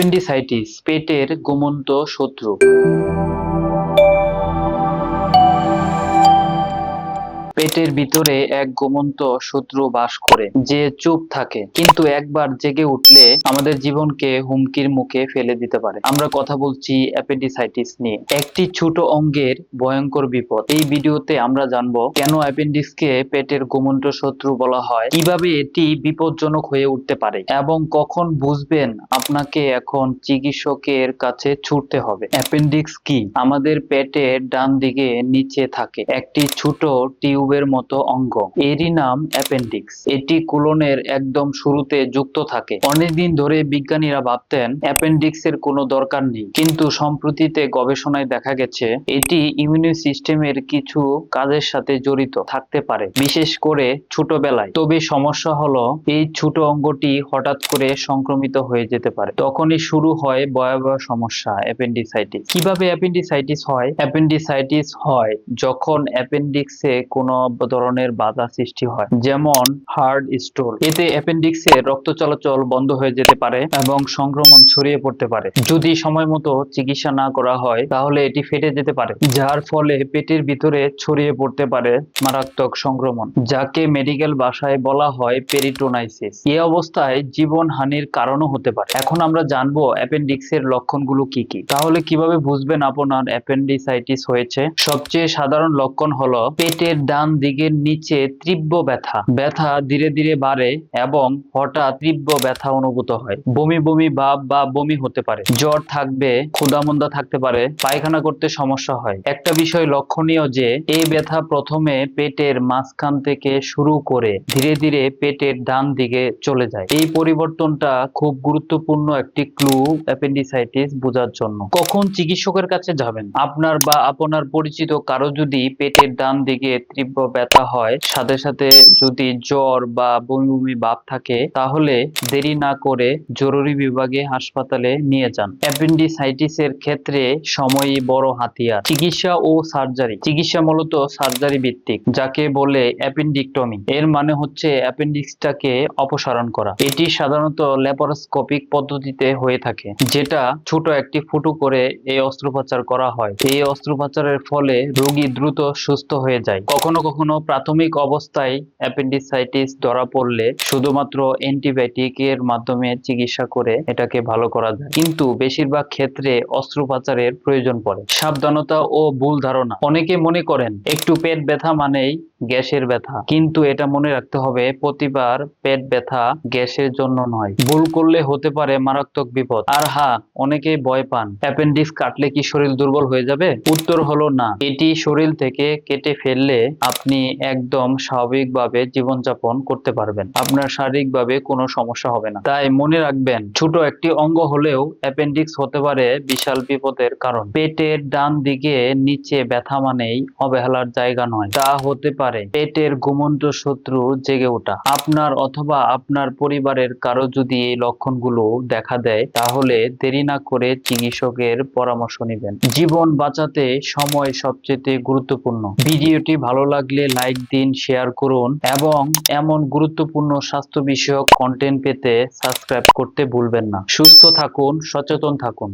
Appendicitis পেটের গোমন্ত শত্রু। পেটের ভিতরে এক গোমন্ত শত্রু বাস করে, যে চুপ থাকে। কিন্তু একবার জেগে উঠলে আমাদের জীবনকে হুমকির মুখে ফেলে দিতে পারে। আমরা কথা বলছি অ্যাপেন্ডিসাইটিস নিয়ে। একটি ছোট অঙ্গের ভয়ঙ্কর বিপদ। এই ভিডিওতে আমরা জানব কেন অ্যাপেন্ডিক্সকে পেটের গোমন্ত শত্রু বলা হয়, কীভাবে এটি বিপজ্জনক হয়ে উঠতে পারে, এবং কখন বুঝবেন আপনাকে এখন চিকিৎসকের কাছে ছুটতে হবে। অ্যাপেন্ডিক্স কি? আমাদের পেটের ডান দিকে নিচে থাকে। একটি ছোট টিউবের মতো অঙ্গ। এরই নাম অ্যাপেন্ডিক্স। এটি কোলনের একদম শুরুতে যুক্ত থাকে। অনেকদিন ধরে বিজ্ঞানীরা ভাবতেন অ্যাপেন্ডিক্স এর কোনো দরকার নেই। কিন্তু সম্প্রতিতে গবেষণায় দেখা গেছে, এটি ইমিউনি সিস্টেমের কিছু কাজের সাথে জড়িত থাকতে পারে, বিশেষ করে ছোটবেলায়। তবে সমস্যা হলো, এই ছোট অঙ্গটি হঠাৎ করে সংক্রমিত হয়ে যেতে পারে। তখনই শুরু হয় ভয়াবহ সমস্যা, অ্যাপেন্ডিসাইটিস। কীভাবে অ্যাপেন্ডিসাইটিস হয়? অ্যাপেন্ডিসাইটিস হয় যখন অ্যাপেন্ডিক্সে কোনো ধরনের বাধা সৃষ্টি হয়, যেমন হার্ড স্টোল এতে অ্যাপেন্ডিক্সে রক্ত চলাচল বন্ধ হয়ে যেতে পারে এবং সংক্রমণ ছড়িয়ে পড়তে পারে। যদি সময় মতো চিকিৎসা না করা হয়, তাহলে এটি ফেটে যেতে পারে, যার ফলে পেটের ভিতরে ছড়িয়ে পড়তে পারে মারাত্মক সংক্রমণ, যাকে মেডিকেল ভাষায় বলা হয় পেরিটোনাইসিস। এই অবস্থায় জীবন হানির কারণও হতে পারে। এখন আমরা জানব অ্যাপেন্ডিক্সের লক্ষণগুলো কি কি। তাহলে কীভাবে বুঝবেন আপনার অ্যাপেন্ডিসাইটিস হয়েছে? সবচেয়ে সাধারণ লক্ষণ হলো পেটের ডান দিকের নিচে তীব্র ব্যথা। ব্যথা ধীরে ধীরে বাড়ে এবং হঠাৎ তীব্র ব্যথা অনুভূত হয়। বমি বমি ভাব বা বমি হতে পারে। জ্বর থাকবে, ক্ষুধামন্দা থাকতে পারে, পায়খানা করতে সমস্যা হয়। একটা বিষয় লক্ষণীয় যে, এই ব্যথা প্রথমে পেটের মাঝখান থেকে শুরু করে ধীরে ধীরে পেটের ডান দিকে চলে যায়। এই পরিবর্তনটা খুব গুরুত্বপূর্ণ একটি ক্লু অ্যাপেন্ডিসাইটিস বোঝার জন্য। কখন চিকিৎসকের কাছে যাবেন? আপনার বা আপনার পরিচিত কারও যদি পেটের ডান দিকে তীব্র ব্যথা হয়। সাথে সাথে যদি জ্বর বা বমি বমি ভাব থাকে, তাহলে দেরি না করে জরুরি বিভাগে হাসপাতালে নিয়ে যান। অ্যাপেন্ডিসাইটিস এর ক্ষেত্রে সময়ই বড় হাতিয়ার। চিকিৎসা ও সার্জারি। চিকিৎসা মূলত সার্জারি ভিত্তিক, যাকে বলে অ্যাপেন্ডিকটমি। এর মানে হচ্ছে অ্যাপেন্ডিক্সটাকে অপসারণ করা। এটি সাধারণত ল্যাপারোস্কোপিক পদ্ধতিতে হয়ে থাকে, যেটা ছোট একটি ফুটো করে এই অস্ত্রোপচার করা হয়। এই অস্ত্রোপচারের ফলে রোগী দ্রুত সুস্থ হয়ে যায়। কখনো কখনো প্রাথমিক অবস্থায় অ্যাপেন্ডিসাইটিস ধরা পড়লে শুধুমাত্র অ্যান্টিবায়োটিক এর মাধ্যমে চিকিৎসা করে এটাকে ভালো করা যায়। কিন্তু বেশিরভাগ ক্ষেত্রে অস্ত্রোপচারের প্রয়োজন পড়ে। সাবধানতা ও ভুল ধারণা। অনেকে মনে করেন, একটু পেট ব্যথা মানেই গ্যাসের ব্যথা। কিন্তু এটা মনে রাখতে হবে, প্রতিবার পেট ব্যথা গ্যাসের জন্য নয়। ভুল করলে হতে পারে মারাত্মক বিপদ। আর হ্যাঁ অনেকেই ভয় পান, অ্যাপেন্ডিক্স কাটলে কি শরীর দুর্বল হয়ে যাবে? উত্তর হলো না। এটি শরীর থেকে কেটে ফেললে আপনি একদম স্বাভাবিকভাবে জীবনযাপন করতে পারবেন। আপনার শারীরিকভাবে কোনো সমস্যা হবে না। তাই মনে রাখবেন, ছোট একটি অঙ্গ হলেও অ্যাপেন্ডিক্স হতে পারে বিশাল বিপদের কারণ। পেটের ডান দিকে নিচে ব্যথা মানেই অবহেলার জায়গা নয়। তা হতে পারে পেটের ঘুমন্ত শত্রু জেগে ওঠা। আপনার অথবা আপনার পরিবারের কারও যদি এই লক্ষণগুলো দেখা দেয়, তাহলে দেরি না করে চিকিৎসকের পরামর্শ নেবেন। জীবন বাঁচাতে সময় সবচেয়ে গুরুত্বপূর্ণ। ভিডিওটি ভালো লাগলে লাইক দিন শেয়ার করুন এবং এমন গুরুত্বপূর্ণ স্বাস্থ্য বিষয়ক কন্টেন্ট পেতে সাবস্ক্রাইব করতে ভুলবেন না। সুস্থ থাকুন, সচেতন থাকুন।